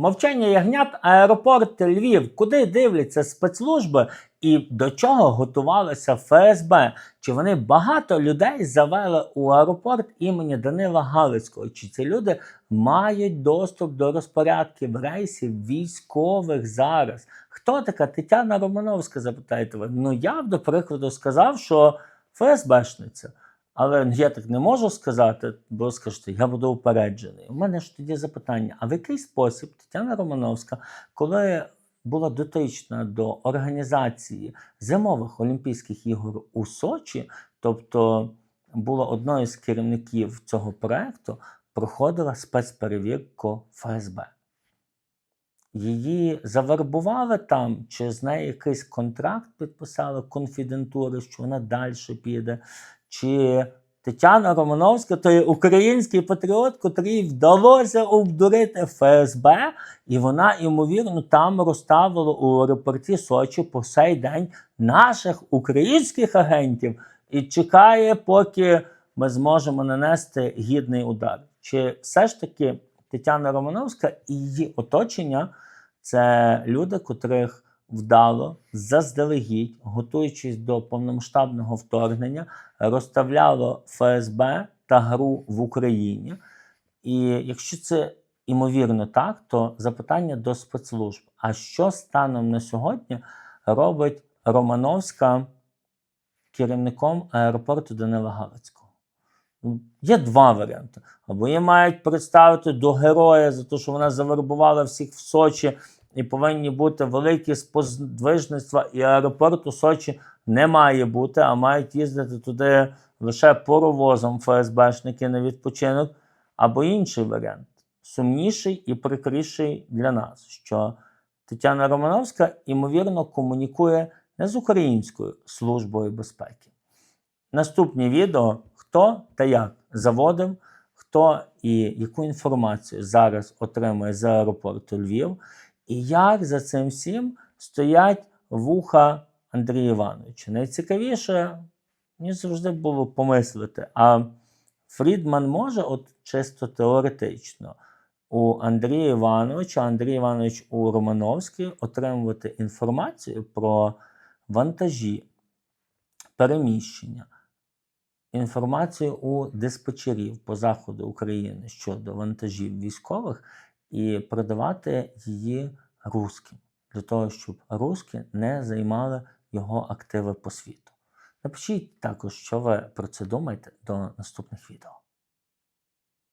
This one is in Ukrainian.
Мовчання ягнят, аеропорт Львів. Куди дивляться спецслужби і до чого готувалося ФСБ? Чи вони багато людей завели у аеропорт імені Данила Галицького? Чи ці люди мають доступ до розпорядків рейсів військових зараз? Хто така Тетяна Романовська? Запитаєте ви? Ну я б, до прикладу, сказав, що ФСБшниця. Але я так не можу сказати, бо скажете, я буду упереджений. У мене ж тоді запитання: а в який спосіб Тетяна Романовська, коли була дотична до організації зимових Олімпійських ігор у Сочі, тобто була одною з керівників цього проекту, проходила спецперевірку ФСБ? Її завербували там, чи з нею якийсь контракт підписали конфідентури, що вона далі піде. Чи Тетяна Романовська той український патріот, котрій вдалося обдурити ФСБ, і вона, ймовірно, там розставила у аеропорті Сочі по сей день наших українських агентів і чекає, поки ми зможемо нанести гідний удар. Чи все ж таки Тетяна Романовська і її оточення це люди, котрих вдало заздалегідь, готуючись до повномасштабного вторгнення, розставляло ФСБ та ГРУ в Україні. І якщо це імовірно так, то запитання до спецслужб: а що станом на сьогодні робить Романовська керівником аеропорту Данила Галицького? Є два варіанти. Або її мають представити до героя за те, що вона завербувала всіх в Сочі, і повинні бути великі сподвижництва, і аеропорту Сочі не має бути, а мають їздити туди лише поровозом ФСБшники на відпочинок. Або інший варіант сумніший і прикріший для нас, що Тетяна Романовська, ймовірно, комунікує не з Українською службою безпеки. Наступні відео хто та як заводив, хто і яку інформацію зараз отримує з аеропорту Львів, і як за цим всім стоять вуха Андрія Івановича. Найцікавіше, мені завжди було помислити, а Фрідман може, от чисто теоретично, у Андрія Івановича, Андрій Іванович у Романовській отримувати інформацію про вантажі, переміщення інформацію у диспетчерів по заходу України щодо вантажів військових і продавати її русським, для того, щоб русські не займали його активи по світу. Напишіть також, що ви про це думаєте до наступних відео.